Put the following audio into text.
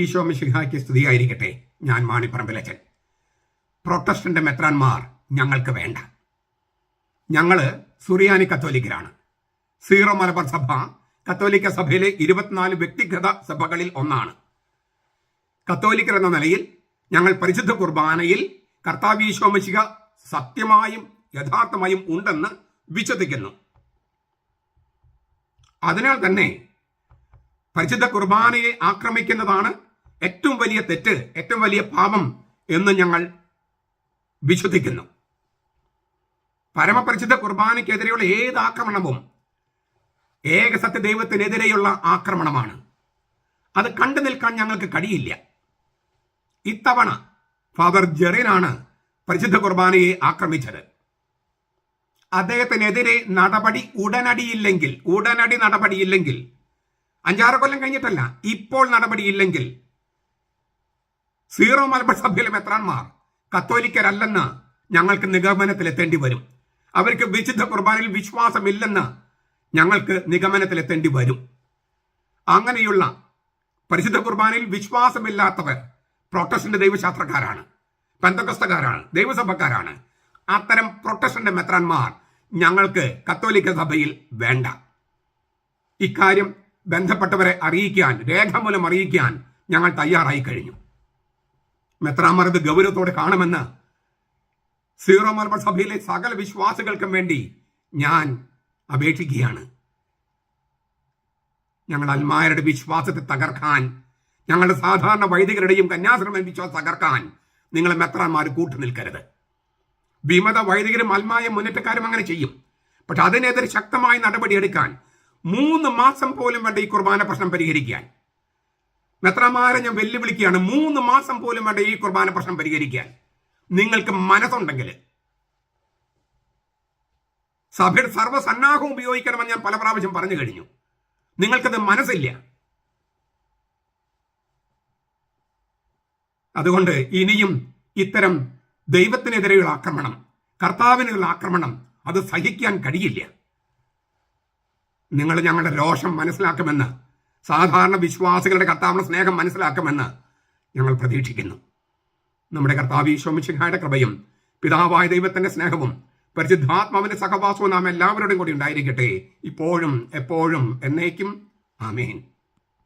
ഈശോ മിശിഹായ്ക്ക് സ്തുതിയായിരിക്കട്ടെ. ഞാൻ മാണിപ്പറമ്പിലച്ചൻ. പ്രൊട്ടസ്റ്റന്റ് മെത്രാന്മാർ ഞങ്ങൾക്ക് വേണ്ട. ഞങ്ങൾ സുറിയാനി കത്തോലിക്കരാണ്. സീറോ മലബാർ സഭ കത്തോലിക്ക സഭയിലെ ഇരുപത്തിനാല് വ്യക്തിഗത സഭകളിൽ ഒന്നാണ്. കത്തോലിക്കർ എന്ന നിലയിൽ ഞങ്ങൾ പരിശുദ്ധ കുർബാനയിൽ കർത്താവീശോമശിക സത്യമായും യഥാർത്ഥമായും ഉണ്ടെന്ന് വിശ്വസിക്കുന്നു. അതിനാൽ തന്നെ പരിശുദ്ധ കുർബാനയെ ആക്രമിക്കുന്നതാണ് ഏറ്റവും വലിയ തെറ്റ് ഏറ്റവും വലിയ പാപം എന്ന് ഞങ്ങൾ വിശ്വസിക്കുന്നു. പരമപരിശുദ്ധ കുർബാനയ്ക്കെതിരെയുള്ള ഏത് ആക്രമണവും ഏകസത്യ ദൈവത്തിനെതിരെയുള്ള ആക്രമണമാണ്. അത് കണ്ടു നിൽക്കാൻ ഞങ്ങൾക്ക് കഴിയില്ല. ഇത്തവണ ഫാദർ ജെറിനാണ് പരിശുദ്ധ കുർബാനയെ ആക്രമിച്ചത്. അദ്ദേഹത്തിനെതിരെ നടപടി ഉടനടിയില്ലെങ്കിൽ ഉടനടി നടപടിയില്ലെങ്കിൽ അഞ്ചാറ് കൊല്ലം കഴിഞ്ഞിട്ടല്ല ഇപ്പോൾ നടപടിയില്ലെങ്കിൽ സീറോ മലബാർ സഭയിലെ മെത്രാൻമാർ കത്തോലിക്കരല്ലെന്ന് ഞങ്ങൾക്ക് നിഗമനത്തിലെത്തേണ്ടി വരും. അവർക്ക് വിശുദ്ധ കുർബാനയിൽ വിശ്വാസമില്ലെന്ന് ഞങ്ങൾക്ക് നിഗമനത്തിലെത്തേണ്ടി വരും. അങ്ങനെയുള്ള പരിശുദ്ധ കുർബാനയിൽ വിശ്വാസമില്ലാത്തവർ പ്രൊട്ടസ്റ്റന്റ് ദൈവശാസ്ത്രക്കാരാണ് പെന്തകസ്തക്കാരാണ് ദൈവസഭക്കാരാണ്. അത്തരം പ്രൊട്ടസ്റ്റന്റ് മെത്രാൻമാർ ഞങ്ങൾക്ക് കത്തോലിക്ക സഭയിൽ വേണ്ട. ഇക്കാര്യം ബന്ധപ്പെട്ടവരെ അറിയിക്കാൻ രേഖാമൂലം അറിയിക്കാൻ ഞങ്ങൾ തയ്യാറായി കഴിഞ്ഞു. മെത്രാന്മാർ ഇത് ഗൗരവത്തോടെ കാണുമെന്ന് സീറോ മലബാർ സഭയിലെ സകല വിശ്വാസികൾക്കും വേണ്ടി ഞാൻ അപേക്ഷിക്കുകയാണ്. ഞങ്ങൾ അൽമാരുടെ വിശ്വാസത്തെ തകർക്കാൻ ഞങ്ങളുടെ സാധാരണ വൈദികരുടെയും കന്യാസ്ത്രമ വിശ്വാസം തകർക്കാൻ നിങ്ങൾ മെത്രാന്മാർ കൂട്ടു നിൽക്കരുത്. വിമത വൈദികരും അൽമായ മുന്നേറ്റക്കാരും അങ്ങനെ ചെയ്യും. പക്ഷെ അതിനെതിരെ ശക്തമായ നടപടിയെടുക്കാൻ മൂന്ന് മാസം പോലും വേണ്ട ഈ കുർബാന പ്രശ്നം പരിഹരിക്കാൻ. മെത്രമാരെ ഞാൻ വെല്ലുവിളിക്കുകയാണ്. മൂന്ന് മാസം പോലും വേണ്ട ഈ കുർബാന പ്രശ്നം പരിഹരിക്കാൻ. നിങ്ങൾക്ക് മനസ്സുണ്ടെങ്കിൽ സഭയുടെ സർവസന്നാഹം ഉപയോഗിക്കണമെന്ന് ഞാൻ പല പ്രാവശ്യം പറഞ്ഞു കഴിഞ്ഞു. നിങ്ങൾക്കത് മനസ്സില്ല. അതുകൊണ്ട് ഇനിയും ഇത്തരം ദൈവത്തിനെതിരെയുള്ള ആക്രമണം കർത്താവിനുള്ള ആക്രമണം അത് സഹിക്കാൻ കഴിയില്ല. നിങ്ങൾ ഞങ്ങളുടെ രോഷം മനസ്സിലാക്കുമെന്ന് സാധാരണ വിശ്വാസികളുടെ കർത്താവിന്റെ സ്നേഹം മനസ്സിലാക്കുമെന്ന് ഞങ്ങൾ പ്രതീക്ഷിക്കുന്നു. നമ്മുടെ കർത്താവ് ഈശോമിശിഹായുടെ കൃപയും പിതാവായ ദൈവത്തിന്റെ സ്നേഹവും പരിശുദ്ധാത്മാവിന്റെ സഹവാസവും നാം എല്ലാവരോടും കൂടി ഉണ്ടായിരിക്കട്ടെ. ഇപ്പോഴും എപ്പോഴും എന്നേക്കും. ആമേൻ.